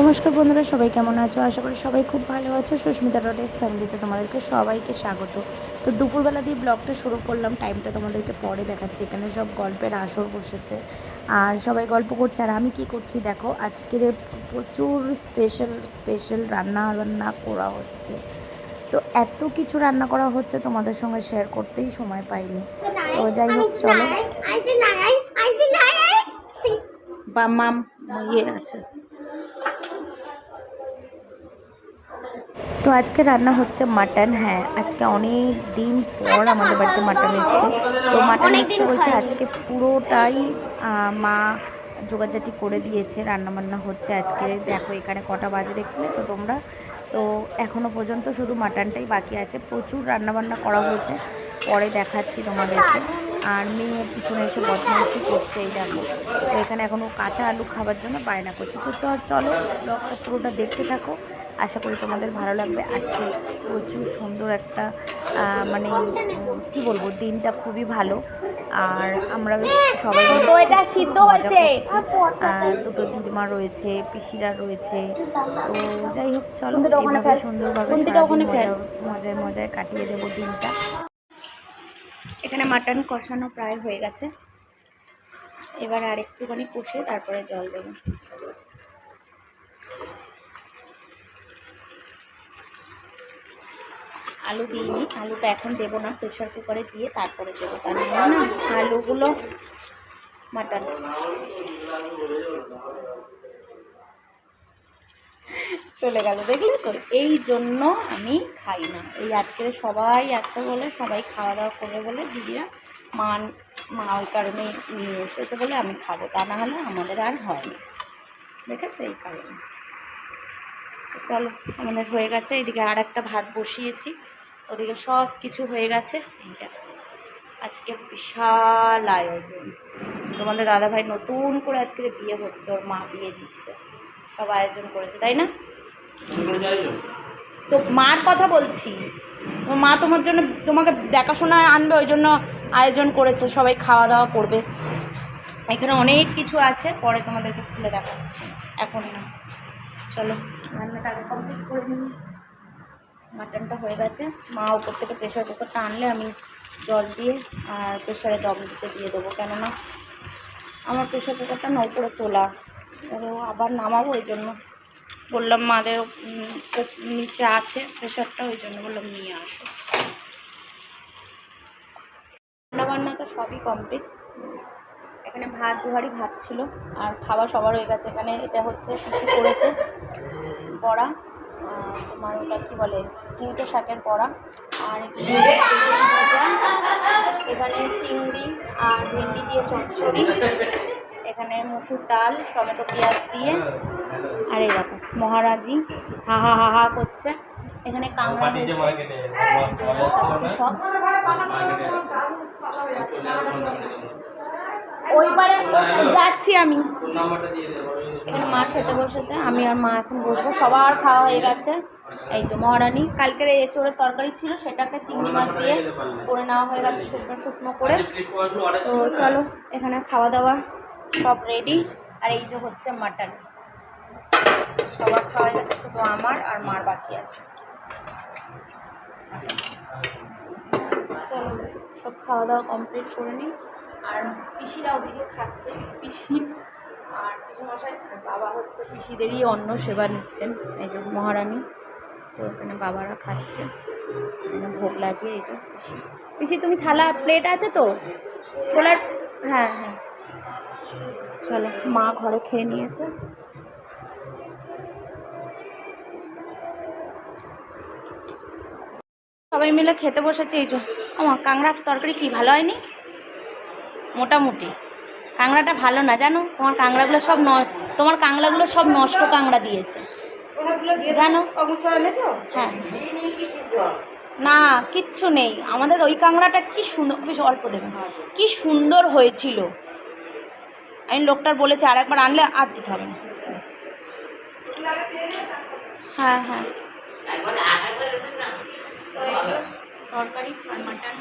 নমস্কার বন্ধুরা সবাই কেমন আছো? আশা করি সবাই খুব ভালো আছো। সুস্মিতা ডটেস ফ্যামিলিতে তোমাদেরকে সবাইকে স্বাগত। তো দুপুরবেলা দিয়ে ব্লগটা শুরু করলাম টাইমটা তোমাদেরকে পরে দেখাচ্ছি। এখানে সব গল্পের আসর বসেছে। আর সবাই গল্প করছে। আর আমি কি করছি দেখো আজকের প্রচুর স্পেশাল স্পেশাল রান্না বান্না করা হচ্ছে। তো এত কিছু রান্না করা হচ্ছে তোমাদের সঙ্গে শেয়ার করতেই সময় পাইনি। তো যাই হোক চলো। বা মাম ইয়ে আছে। তো আজকে রান্না হচ্ছে মাটন হ্যাঁ আজকে অনেক দিন পর আমাদের বাড়িতে মাটন এসছে। তো মাটন এসছে বলছে আজকে পুরোটাই মা জোগাড়জাটি করে দিয়েছে রান্না বান্না হচ্ছে আজকে। দেখো এখানে কটা বাজে দেখলে তো তোমরা। তো এখনও পর্যন্ত শুধু মাটনটাই বাকি আছে। প্রচুর রান্না বান্না করা হয়েছে। পরে দেখাচ্ছি তোমাদেরকে। আর মেয়ে পিছনে এসে বদমাইশি করছে এই দেখো। তো এখানে এখনও কাঁচা আলু খাবার জন্য বায়না করছে। তো তো চলো ব্লগটা পুরোটা দেখতে থাকো। আশা করি তোমাদের ভালো লাগবে। আজকে প্রচুর সুন্দর একটা মানে কি বলব দিনটা খুবই ভালো। আর আমরা সবাই এটা সিদ্ধ হয়েছে। দুটো দিদিমা রয়েছে পিসিরা রয়েছে। তো যাই হোক চলো ফেল। সুন্দরভাবে মজায় মজায় কাটিয়ে দেবো দিনটা। এখানে মাটন কষানো প্রায় হয়ে গেছে। এবার আর একটুখানি কষে তারপরে জল দেবো। আলু দিইনি। আলুটা এখন দেবো না প্রেশার কুকারে দিয়ে তারপরে দেবো। নাহলে না, আলুগুলো মাটন। চলে গেল, দেখলে তো? এই জন্য আমি খাই না। এই আজকের সবাই আছে বলে, সবাই খাওয়া দাওয়া করবে বলে দিদিরা মান মা ওই কারণে নিয়ে এসেছে বলে আমি খাব। তা না হলে আমাদের আর হয় না। দেখেছ? এই কারণে। চলো, আমাদের হয়ে গেছে। এদিকে আর একটা ভাত বসিয়েছি। ওদিকে সব কিছু হয়ে গেছে। এইটা আজকে বিশাল আয়োজন। তোমাদের দাদাভাই নতুন করে আজকে বিয়ে হচ্ছে, ওর মা বিয়ে দিচ্ছে, সব আয়োজন করেছে, তাই না? তো মার কথা বলছি। মা তোমার জন্য তোমাকে দেখাশোনা আনবে, ওই জন্য আয়োজন করেছে, সবাই খাওয়া দাওয়া করবে। এখানে অনেক কিছু আছে, পরে তোমাদেরকে খুলে দেখাচ্ছি। এখন না, চলো। রান্নাটা কমপ্লিট করে নিই। মাটনটা হয়ে গেছে। মা উপর থেকে প্রেশার কুকারটা আনলে আমি জল দিয়ে আর প্রেশারে দম দিতে দিয়ে দেবো। কেননা আমার প্রেশার কুকারটা না উপরে তোলা। আবার নামাবো ওই জন্য। বললাম, মাদের নিচে আছে প্রেশারটা ওই জন্য বললাম, নিয়ে আসো। রান্না বান্না তো সবই কমপ্লিট এখানে ভাত দুহারি ভাত ছিল। আর খাওয়া সবার হয়ে গেছে। এখানে এটা হচ্ছে পিসি করেছে বড়া। তোমার ওটা কী বলে? তিনটে শাকের বড়া আর এখানে চিংড়ি আর ভেন্ডি দিয়ে চচ্চড়ি এখানে মুসুর ডাল টমেটো পেঁয়াজ দিয়ে আর এই দেখো মহারাজি হা হা হা হা করছে এখানে কামড়া হয়েছে খাচ্ছে সব ওইবারে যাচ্ছি আমি এখানে মা খেতে বসেছে আমি আর মা এখন বসবো সবার খাওয়া হয়ে গেছে এই যে মহারানী, কালকের এই এঁচোড়ের তরকারি ছিল, সেটাকে চিংড়ি মাছ দিয়ে করে নেওয়া হয়ে গেছে শুকনো শুকনো করে। তো চলো, এখানে খাওয়া দাওয়া সব রেডি আর এই যে হচ্ছে মাটন সবার খাওয়া গেছে, শুধু আমার আর মার বাকি আছে। চলো, সব খাওয়া দাওয়া কমপ্লিট করে নিই। আর পিসিরা ওদিকে খাচ্ছে, পিসি আর পিসিমশাই আর বাবা হচ্ছে পিসিদেরই অন্ন সেবা নিচ্ছেন, এই যে মহারানী। তো এখানে বাবারা খাচ্ছে। ভোগ লাগিয়ে এই যে পিসি। তুমি থালা প্লেট আছে তো? ছোলার হ্যাঁ হ্যাঁ। চলো, মা ঘরে খেয়ে নিয়েছে। সবাই মিলে খেতে বসেছে, এই যে। আমার কাংড়ার তরকারি কি, ভালো হয়নি? মোটামুটি। কাংড়াটা ভালো না, জানো? তোমার কাংড়াগুলো সব ন তোমার কাংড়াগুলো সব নষ্ট কাংড়া দিয়েছে। হ্যাঁ। না কিচ্ছু নেই। আমাদের ওই কাংড়াটা কি সুন্দর বেশ অল্প দেবেন। কি সুন্দর হয়েছিল। আমি লোকটার বলেছি আর একবার আনলে আর দিতে হবে না। ব্যাস। হ্যাঁ হ্যাঁ। তরকারি মাটন।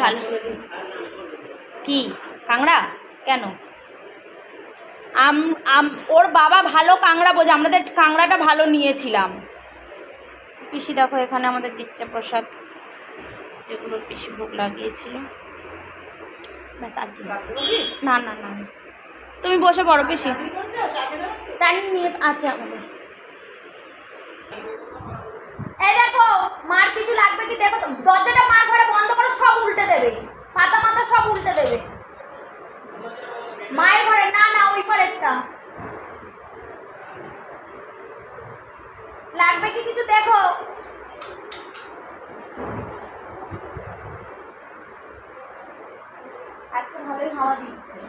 ভালো। কি? কাংড়া? কেন? আম আম, ওর বাবা ভালো কাংড়া বোঝে, আমাদের কাংড়াটা ভালো নিয়েছিলাম। পিসি দেখো, এখানে আমাদের দিচ্ছে প্রসাদ, যেগুলো পিসি ভোগ লাগিয়েছিল। ব্যাস, আর কি না। না না। তুমি বসে পড়ো, পিসি। চাটনি নিয়ে আছে আমাদের। এই দেখো, মার কিছু লাগবে কি? দেখো দরজাটা মার ঘরে বন্ধ করে সব উল্টে দেবে। পাতা মাথা সব উল্টে দেবে মায়ের ঘরে না না ওই পারেরটা লাগবে কি কিছু দেখো। আজকে ভালোই হাওয়া দিচ্ছে।